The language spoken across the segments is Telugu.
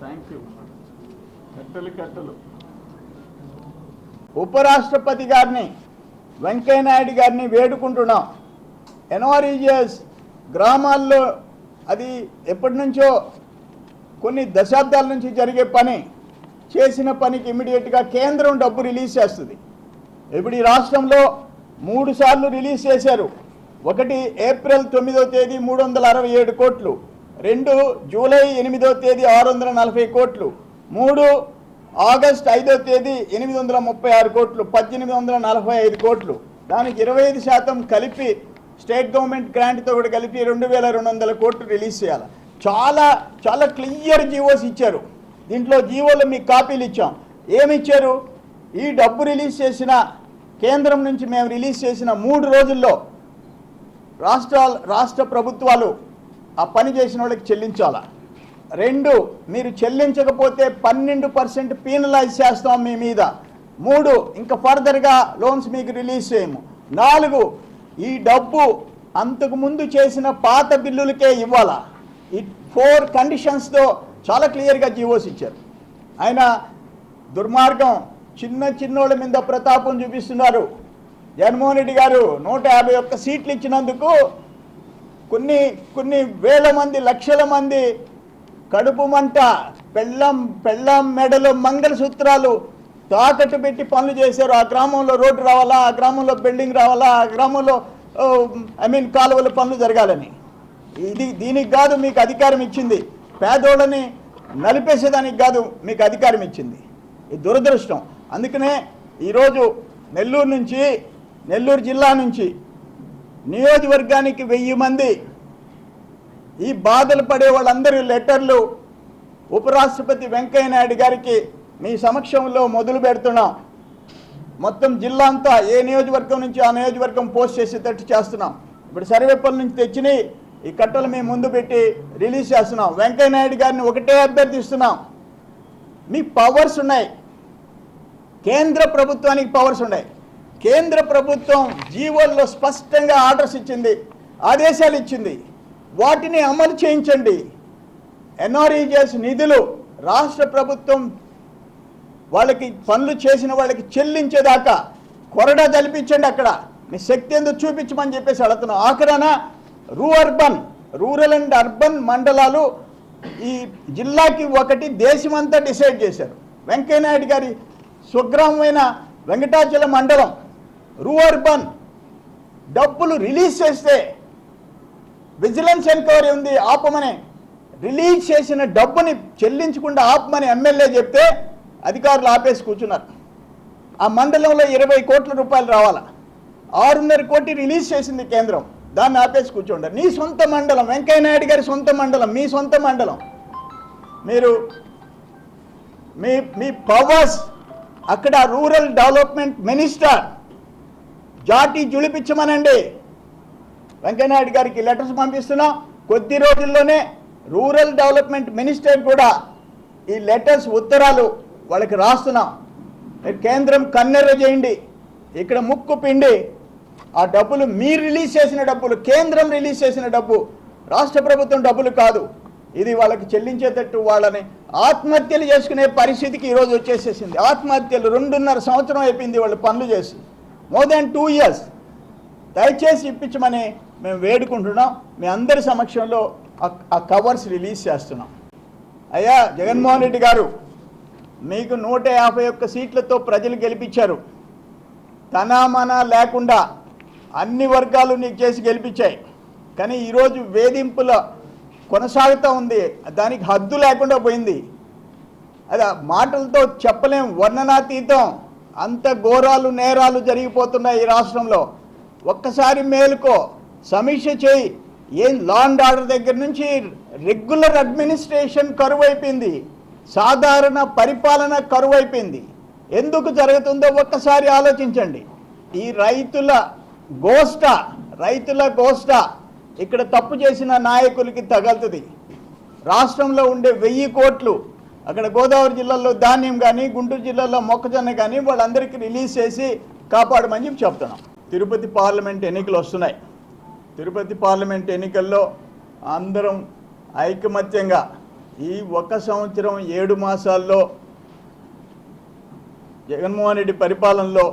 థ్యాంక్ యూ కట్టలు కట్టలు. ఉపరాష్ట్రపతి గారిని వెంకయ్యనాయుడు గారిని వేడుకుంటున్నాం. ఎన్ఆర్ఈజిఎస్ గ్రామాల్లో అది ఎప్పటి నుంచో కొన్ని దశాబ్దాల నుంచి జరిగే పని చేసిన పనికి ఇమ్మీడియట్గా కేంద్రం డబ్బు రిలీజ్ చేస్తుంది. ఇప్పుడు ఈ రాష్ట్రంలో మూడు సార్లు రిలీజ్ చేశారు. ఒకటి ఏప్రిల్ తొమ్మిదో తేదీ మూడు వందల అరవై ఏడు కోట్లు. రెండు జూలై ఎనిమిదో తేదీ ఆరు వందల నలభై కోట్లు మూడు ఆగస్ట్ ఐదో తేదీ ఎనిమిది వందల ముప్పై ఆరు కోట్లు పద్దెనిమిది వందల నలభై ఐదు కోట్లు. దానికి ఇరవై ఐదు శాతం కలిపి స్టేట్ గవర్నమెంట్ గ్రాంట్తో కూడా కలిపి రెండు వేల రెండు వందల కోట్లు రిలీజ్ చేయాలి. చాలా చాలా క్లియర్ జీవోస్ ఇచ్చారు. దీంట్లో జీవోలు మీకు కాపీలు ఇచ్చాం. ఏమి ఇచ్చారు? ఈ డబ్బు రిలీజ్ చేసిన కేంద్రం నుంచి మేము రిలీజ్ చేసిన మూడు రోజుల్లో రాష్ట్రాలు రాష్ట్ర ప్రభుత్వాలు ఆ పని చేసిన వాళ్ళకి చెల్లించాలా? రెండు మీరు చెల్లించకపోతే పన్నెండు పర్సెంట్ పీనలైజ్ చేస్తాం మీ మీద. మూడు ఇంకా ఫర్దర్గా లోన్స్ మీకు రిలీజ్ చేయము. నాలుగు ఈ డబ్బు అంతకు ముందు చేసిన పాత బిల్లులకే ఇవ్వాలా? ఈ ఫోర్ కండిషన్స్తో చాలా క్లియర్గా జీవోస్ ఇచ్చారు. ఆయన దుర్మార్గం చిన్న చిన్నోళ్ళ మీద ప్రతాపం చూపిస్తున్నారు. జగన్మోహన్ రెడ్డి గారు నూట యాభై ఒక్క సీట్లు ఇచ్చినందుకు కొన్ని కొన్ని వేల మంది లక్షల మంది కడుపు మంట పెళ్ళం పెళ్ళం మెడలు మంగళసూత్రాలు తాకట్టు పెట్టి పనులు చేశారు. ఆ గ్రామంలో రోడ్డు రావాలా? ఆ గ్రామంలో బిల్డింగ్ రావాలా? ఆ గ్రామంలో ఐ మీన్ కాలువల పనులు జరగాలని. ఇది దీనికి కాదు మీకు అధికారం ఇచ్చింది. పేదోళ్ళని నలిపేసేదానికి కాదు మీకు అధికారం ఇచ్చింది. ఇది దురదృష్టం. అందుకనే ఈరోజు నెల్లూరు నుంచి నెల్లూరు జిల్లా నుంచి నియోజకవర్గానికి వెయ్యి మంది. ఈ బాధలు పడే వాళ్ళందరి లెటర్లు ఉపరాష్ట్రపతి వెంకయ్య నాయుడు గారికి మీ సమక్షంలో మొదలు పెడుతున్నాం. మొత్తం జిల్లా అంతా ఏ నియోజకవర్గం నుంచి ఆ నియోజకవర్గం పోస్ట్ చేసేటట్టు చేస్తున్నాం. ఇప్పుడు సర్వేపల్లి నుంచి తెచ్చిని ఈ కట్టలు మేము ముందు పెట్టి రిలీజ్ చేస్తున్నాం. వెంకయ్య నాయుడు గారిని ఒకటే అభ్యర్థిస్తున్నాం. మీ పవర్స్ ఉన్నాయి. కేంద్ర ప్రభుత్వానికి పవర్స్ ఉన్నాయి. కేంద్ర ప్రభుత్వం జీవోల్లో స్పష్టంగా ఆర్డర్స్ ఇచ్చింది ఆదేశాలు ఇచ్చింది. వాటిని అమలు చేయించండి. ఎన్ఆర్ఈజెస్ నిధులు రాష్ట్ర ప్రభుత్వం వాళ్ళకి పనులు చేసిన వాళ్ళకి చెల్లించేదాకా కొరడా జలిపించండి అక్కడ. మీ శక్తి ఎందుకు చూపించమని చెప్పేసి అడుగుతున్నాం. ఆఖరాన రూ అర్బన్ రూరల్ అండ్ అర్బన్ మండలాలు ఈ జిల్లాకి ఒకటి దేశమంతా డిసైడ్ చేశారు. వెంకయ్యనాయుడు గారి స్వగ్రామమైన వెంకటాచలం మండలం రూఅర్బన్ డబ్బులు రిలీజ్ చేస్తే విజిలెన్స్ ఎంక్వైరీ ఉంది ఆపమని రిలీజ్ చేసిన డబ్బుని చెల్లించకుండా ఆపమని ఎమ్మెల్యే చెప్తే అధికారులు ఆపేసి కూర్చున్నారు. ఆ మండలంలో ఇరవై కోట్ల రూపాయలు రావాలా? ఆరున్నర కోటి రిలీజ్ చేసింది కేంద్రం దాన్ని ఆపేసి కూర్చోండి. నీ సొంత మండలం వెంకయ్య నాయుడు గారి సొంత మండలం మీ సొంత మండలం. మీరు మీ మీ పవర్స్ అక్కడ రూరల్ డెవలప్మెంట్ మినిస్టర్ జాటి జులిపించమనండి వెంకయ్యనాయుడు గారికి లెటర్స్ పంపిస్తున్నాం. కొద్ది రోజుల్లోనే రూరల్ డెవలప్మెంట్ మినిస్టర్ కూడా ఈ లెటర్స్ ఉత్తరాలు వాళ్ళకి రాస్తున్నాం. కేంద్రం కన్నెర్ర చేయండి. ఇక్కడ ముక్కు పిండి. ఆ డబ్బులు మీరు రిలీజ్ చేసిన డబ్బులు కేంద్రం రిలీజ్ చేసిన డబ్బు రాష్ట్ర ప్రభుత్వం డబ్బులు కాదు. ఇది వాళ్ళకి చెల్లించేటట్టు వాళ్ళని ఆత్మహత్యలు చేసుకునే పరిస్థితికి ఈరోజు వచ్చేసేసింది. ఆత్మహత్యలు రెండున్నర సంవత్సరం అయిపోయింది వాళ్ళు పనులు చేసి. మోర్ దాన్ టూ ఇయర్స్ దయచేసి ఇప్పించమని మేము వేడుకుంటున్నాం. మీ అందరి సమక్షంలో ఆ- కవర్స్ రిలీజ్ చేస్తున్నాం. అయ్యా జగన్మోహన్ రెడ్డి గారు మీకు నూట యాభై ఒక్క సీట్లతో ప్రజలు గెలిపించారు. తనామనా లేకుండా అన్ని వర్గాలు నీకు చేసి గెలిపించాయి. కానీ ఈరోజు వేధింపుల కొనసాగుతూ ఉంది. దానికి హద్దు లేకుండా పోయింది. అది మాటలతో చెప్పలేం. వర్ణనాతీతం. అంత ఘోరాలు నేరాలు జరిగిపోతున్నాయి ఈ రాష్ట్రంలో. ఒక్కసారి మేలుకో సమీక్ష చేయి. ఏం లా అండ్ ఆర్డర్ దగ్గర నుంచి రెగ్యులర్ అడ్మినిస్ట్రేషన్ కరువు అయిపోయింది సాధారణ పరిపాలన కరువు అయిపోయింది ఎందుకు జరుగుతుందో ఒక్కసారి ఆలోచించండి. ఈ రైతుల గోష్ట రైతుల గోష్ట ఇక్కడ తప్పు చేసిన నాయకులకి తగలుతుంది. రాష్ట్రంలో ఉండే వెయ్యి కోట్లు అక్కడ గోదావరి జిల్లాలో ధాన్యం కానీ గుంటూరు జిల్లాలో మొక్కజొన్న కానీ వాళ్ళందరికీ రిలీజ్ చేసి కాపాడమని చెప్పి చెప్తున్నాం. తిరుపతి పార్లమెంట్ ఎన్నికలు వస్తున్నాయి. తిరుపతి పార్లమెంట్ ఎన్నికల్లో అందరం ఐకమత్యంగా ఈ ఒక సంవత్సరం ఏడు మాసాల్లో జగన్మోహన్ రెడ్డి పరిపాలనలో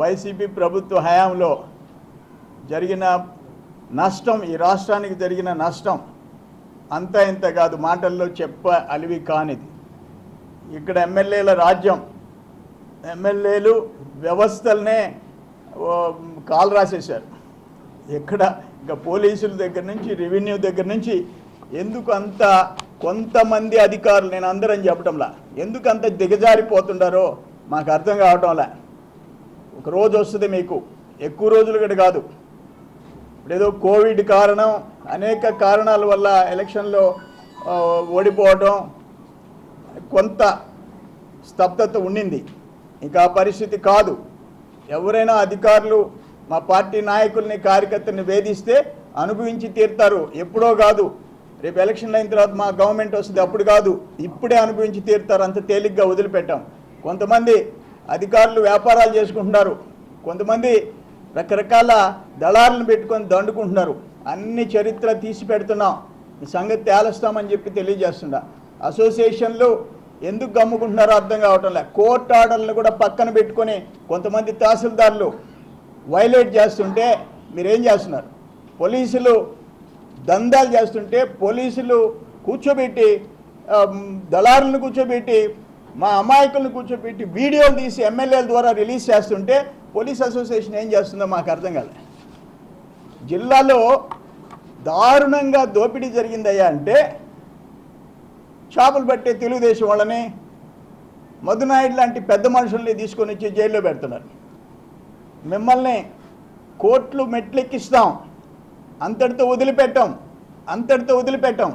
వైసీపీ ప్రభుత్వ హయాంలో జరిగిన నష్టం ఈ రాష్ట్రానికి జరిగిన నష్టం అంతా ఇంత కాదు మాటల్లో చెప్ప అలివి కానిది. ఇక్కడ ఎమ్మెల్యేల రాజ్యం. ఎమ్మెల్యేలు వ్యవస్థలనే కాల్ రాసేశారు. ఎక్కడ ఇంకా పోలీసుల దగ్గర నుంచి రెవెన్యూ దగ్గర నుంచి ఎందుకు అంత కొంతమంది అధికారులు నేను అందరం చెప్పడంలా ఎందుకు అంత దిగజారిపోతుండారో మాకు అర్థం కావటంలా. ఒక రోజు వస్తుంది మీకు ఎక్కువ రోజులు కూడా కాదు. ఇప్పుడు ఏదో కోవిడ్ కారణం అనేక కారణాల వల్ల ఎలక్షన్లో ఓడిపోవడం కొంత స్తబ్దత ఉండింది. ఇంకా పరిస్థితి కాదు. ఎవరైనా అధికారులు మా పార్టీ నాయకుల్ని కార్యకర్తల్ని వేధిస్తే అనుభవించి తీరుతారు. ఎప్పుడో కాదు. రేపు ఎలక్షన్ అయిన తర్వాత మా గవర్నమెంట్ వస్తుంది. అప్పుడు కాదు. ఇప్పుడే అనుభవించి తీరుతారు. అంత తేలిగ్గా వదిలిపెట్టాం. కొంతమంది అధికారులు వ్యాపారాలు చేసుకుంటున్నారు. కొంతమంది రకరకాల దళాలను పెట్టుకొని దండుకుంటున్నారు. అన్ని చరిత్ర తీసి పెడుతున్నాం. ఈ సంగతి తేలుస్తామని చెప్పి తెలియజేస్తున్నా. అసోసియేషన్లు ఎందుకు గమ్ముకుంటున్నారో అర్థం కావటం లేదు. కోర్టు ఆర్డర్లను కూడా పక్కన పెట్టుకొని కొంతమంది తహసీల్దార్లు వైలేట్ చేస్తుంటే మీరేం చేస్తున్నారు? పోలీసులు దందాలు చేస్తుంటే పోలీసులు కూర్చోబెట్టి దళారులను కూర్చోబెట్టి మా అమాయకులను కూర్చోబెట్టి వీడియోలు తీసి ఎమ్మెల్యేల ద్వారా రిలీజ్ చేస్తుంటే పోలీస్ అసోసియేషన్ ఏం చేస్తుందో మాకు అర్థం కాలేదు జిల్లాలో దారుణంగా దోపిడీ జరిగిందయ్యా అంటే చేపలు పట్టే తెలుగుదేశం వాళ్ళని మధునాయుడు లాంటి పెద్ద మనుషుల్ని తీసుకొని వచ్చి జైల్లో పెడుతున్నారు. మిమ్మల్ని కోట్లు మెట్లెక్కిస్తాం. అంతటితో వదిలిపెట్టాం. అంతటితో వదిలిపెట్టాం.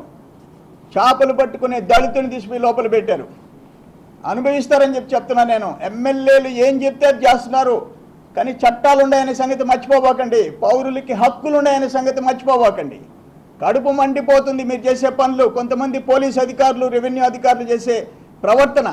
చేపలు పట్టుకునే దళితుని తీసుకుని లోపల పెట్టారు. అనుభవిస్తారని చెప్పి చెప్తున్నా నేను. ఎమ్మెల్యేలు ఏం చెప్తే చేస్తున్నారు. కానీ చట్టాలు ఉన్నాయనే సంగతి మర్చిపోబోకండి. పౌరులకి హక్కులు ఉన్నాయనే సంగతి మర్చిపోబోకండి. కడుపు మండిపోతుంది మీరు చేసే పనులు. కొంతమంది పోలీస్ అధికారులు రెవెన్యూ అధికారులు చేసే ప్రవర్తన.